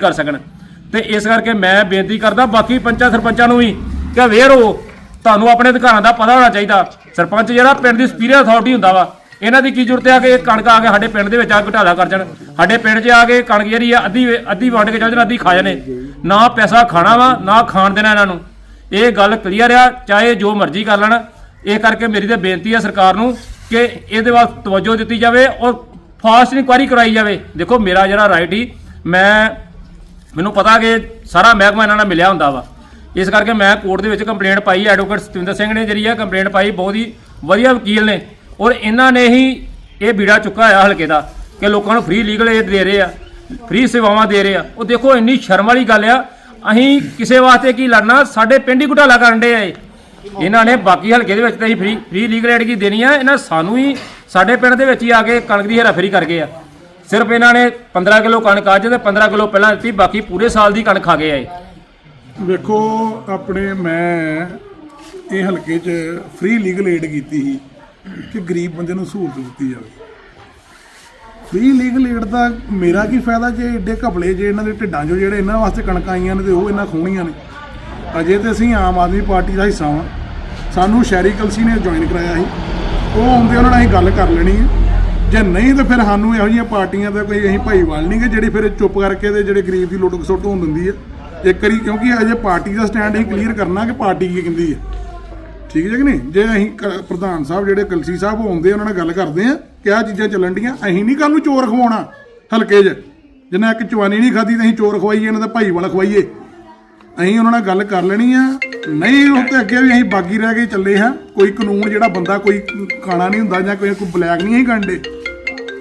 ਕਰ ਸਕਣ। ਤੇ ਇਸ ਕਰਕੇ ਮੈਂ ਬੇਨਤੀ ਕਰਦਾ ਬਾਕੀ ਪੰਚਾਂ ਸਰਪੰਚਾਂ ਨੂੰ ਵੀ ਕਿ ਅਵੇਅਰ ਹੋ ਤੁਹਾਨੂੰ ਆਪਣੇ ਅਧਿਕਾਰਾਂ ਦਾ ਪਤਾ ਹੋਣਾ ਚਾਹੀਦਾ। ਸਰਪੰਚ ਜਿਹੜਾ ਪਿੰਡ ਦੀ ਸੁਪੀਰੀਅਰ ਅਥਾਰਟੀ ਹੁੰਦਾ ਵਾ, ਇਹਨਾਂ ਦੀ ਕੀ ਜ਼ਰੂਰਤ ਹੈ ਕਿ ਇਹ ਕਣਕ ਆ ਕੇ ਸਾਡੇ ਪਿੰਡ ਦੇ ਵਿੱਚ ਆ ਕੇ ਘਟਾਲਾ ਕਰ ਜਾਣ। ਸਾਡੇ ਪਿੰਡ 'ਚ ਆ ਕੇ ਕਣਕ ਜਿਹੜੀ ਆ, ਅੱਧੀ ਅੱਧੀ ਵੰਡ ਕੇ ਚੱਲ ਜਾਣ, ਅੱਧੀ ਖਾ ਜਾਣੇ। ਨਾ ਪੈਸਾ ਖਾਣਾ ਵਾ, ਨਾ ਖਾਣ ਦੇਣਾ ਇਹਨਾਂ ਨੂੰ। ਇਹ ਗੱਲ ਕਲੀਅਰ ਆ, ਚਾਹੇ ਜੋ ਮਰਜ਼ੀ ਕਰ ਲੈਣ। ਇਹ ਕਰਕੇ ਮੇਰੀ ਤੇ ਬੇਨਤੀ ਹੈ ਸਰਕਾਰ ਨੂੰ ਕਿ ਇਹਦੇ ਵੱਲ ਤਵੱਜੋ ਦਿੱਤੀ ਜਾਵੇ ਔਰ ਫਾਸਟ ਇਨਕੁਆਇਰੀ ਕਰਾਈ ਜਾਵੇ। ਦੇਖੋ ਮੇਰਾ ਜਿਹੜਾ ਰਾਈਟ ਹੀ ਮੈਂ ਮੈਨੂੰ ਪਤਾ ਕਿ ਸਾਰਾ ਮਹਿਕਮਾ ਇਹਨਾਂ ਨਾਲ ਮਿਲਿਆ ਹੁੰਦਾ ਵਾ। ਇਸ ਕਰਕੇ ਮੈਂ ਕੋਰਟ ਦੇ ਵਿੱਚ ਕੰਪਲੇਂਟ ਪਾਈ ਐਡਵੋਕੇਟ ਸਤਿੰਦਰ ਸਿੰਘ ਨੇ ਜਿਹੜੀ ਆ ਕੰਪਲੇਂਟ ਪਾਈ, ਬਹੁਤ ਹੀ ਵਧੀਆ ਵਕੀਲ ਨੇ। ਔਰ ਇਹਨਾਂ ਨੇ ਹੀ ਇਹ ਬੀੜਾ ਚੁੱਕਾ ਹੋਇਆ ਹਲਕੇ ਦਾ ਕਿ ਲੋਕਾਂ ਨੂੰ ਫ੍ਰੀ ਲੀਗਲ ਏਡ ਦੇ ਰਹੇ ਆ ਫ੍ਰੀ ਸੇਵਾਵਾਂ ਦੇ ਰਹੇ ਆ। ਉਹ ਦੇਖੋ, ਇੰਨੀ ਸ਼ਰਮ ਵਾਲੀ ਗੱਲ ਆ। ਅਸੀਂ ਕਿਸੇ ਵਾਸਤੇ ਕੀ ਲੜਨਾ? ਸਾਡੇ ਪਿੰਡ ਹੀ ਘੁਟਾਲਾ ਕਰਨ ਦੇ ਆ ਇਹਨਾਂ ਨੇ ਬਾਕੀ ਹਲਕੇ ਦੇ ਵਿੱਚ ਤਾਂ ਅਸੀਂ ਫ੍ਰੀ ਫ੍ਰੀ ਲੀਗਲ ਏਡ ਕੀ ਦੇਣੀ ਆ। ਇਹਨਾਂ ਸਾਨੂੰ ਹੀ ਸਾਡੇ ਪਿੰਡ ਦੇ ਵਿੱਚ ਹੀ ਆ ਕੇ ਕਣਕ ਦੀ ਹੇਰਾਫੇਰੀ ਕਰ ਗਏ ਆ। ਸਿਰਫ ਇਹਨਾਂ ਨੇ 15 ਕਿਲੋ ਕਣਕ ਅੱਜ ਤੇ 15 ਕਿਲੋ ਪਹਿਲਾਂ ਦਿੱਤੀ, ਬਾਕੀ ਪੂਰੇ ਸਾਲ ਦੀ ਕਣਕ ਖਾ ਗਏ ਆਏ ਇਹ। ਵੇਖੋ, ਆਪਣੇ ਮੈਂ ਇਹ ਹਲਕੇ 'ਚ ਫ੍ਰੀ ਲੀਗਲ ਏਡ ਕੀਤੀ ਸੀ ਕਿ ਗਰੀਬ ਬੰਦੇ ਨੂੰ ਸਹੂਲਤ ਦਿੱਤੀ ਜਾਵੇ। ਫ੍ਰੀ ਲੀਗਲ ਏਡ ਦਾ ਮੇਰਾ ਕੀ ਫਾਇਦਾ ਜੇ ਏਡੇ ਘਪਲੇ ਜੇ ਇਹਨਾਂ ਦੇ ਢਿੱਡਾਂ 'ਚੋਂ ਜਿਹੜੇ ਇਹਨਾਂ ਵਾਸਤੇ ਕਣਕਾਂ ਆਈਆਂ ਨੇ ਤੇ ਉਹ ਇਹਨਾਂ ਖੋਣੀਆਂ ਨੇ। ਅਜੇ ਤੇ ਅਸੀਂ ਆਮ ਆਦਮੀ ਪਾਰਟੀ ਦਾ ਹਿੱਸਾ ਹਾਂ ਸਾਨੂੰ ਸ਼ਹਿਰੀ ਕਲਸੀ ਨੇ ਜੁਆਇਨ ਕਰਾਇਆ ਸੀ। ਉਹ ਆਉਂਦੇ ਉਹਨਾਂ ਨਾਲ ਅਸੀਂ ਗੱਲ ਕਰ ਲੈਣੀ ਹੈ। ਜੇ ਨਹੀਂ ਤਾਂ ਫਿਰ ਸਾਨੂੰ ਇਹੋ ਜਿਹੀਆਂ ਪਾਰਟੀਆਂ ਦਾ ਕੋਈ ਅਸੀਂ ਭਾਈਵਾਲ ਨਹੀਂ ਕਿ ਜਿਹੜੀ ਫਿਰ ਚੁੱਪ ਕਰਕੇ ਤੇ ਜਿਹੜੇ ਗਰੀਬ ਦੀ ਲੁੱਟ ਖਸੁੱਟ ਹੋਣ ਦਿੰਦੀ ਹੈ ਇੱਕ ਵਾਰੀ ਕਿਉਂਕਿ ਅਜੇ ਪਾਰਟੀ ਦਾ ਸਟੈਂਡ ਅਸੀਂ ਕਲੀਅਰ ਕਰਨਾ ਕਿ ਪਾਰਟੀ ਕੀ ਕਹਿੰਦੀ ਹੈ ਠੀਕ ਹੈ ਕਿ ਨਹੀਂ? ਜੇ ਅਸੀਂ ਕ- ਪ੍ਰਧਾਨ ਸਾਹਿਬ ਜਿਹੜੇ ਕਲਸੀ ਸਾਹਿਬ ਆਉਂਦੇ ਉਹਨਾਂ ਨਾਲ ਗੱਲ ਕਰਦੇ ਆ ਕਿ ਆਹ ਚੀਜ਼ਾਂ ਚੱਲਣ ਡੀਆਂ, ਅਸੀਂ ਨਹੀਂ ਕੱਲ ਨੂੰ ਚੋਰ ਖਵਾਉਣਾ ਹਲਕੇ 'ਚ। ਜਿੰਨਾ ਇੱਕ ਚਵਾਨੀ ਨਹੀਂ ਖਾਦੀ ਤਾਂ ਅਸੀਂ ਚੋਰ ਖਵਾਈਏ, ਇਹਨਾਂ ਦਾ ਭਾਈ ਵਾਲਾ ਖਵਾਈਏ। ਅਸੀਂ ਉਹਨਾਂ ਨਾਲ ਗੱਲ ਕਰ ਲੈਣੀ ਆ। ਨਹੀਂ, ਉਹ ਤੇ ਅੱਗੇ ਵੀ ਅਸੀਂ ਬਾਗੀ ਰਹਿ ਕੇ ਚੱਲੇ ਹਾਂ। ਕੋਈ ਕਾਨੂੰਨ ਜਿਹੜਾ ਬੰਦਾ ਕੋਈ ਖਾਣਾ ਨਹੀਂ ਹੁੰਦਾ ਜਾਂ ਕੋਈ ਕੋਈ ਬਲੈਕ ਨਹੀਂ ਅਸੀਂ ਗੰਡੇ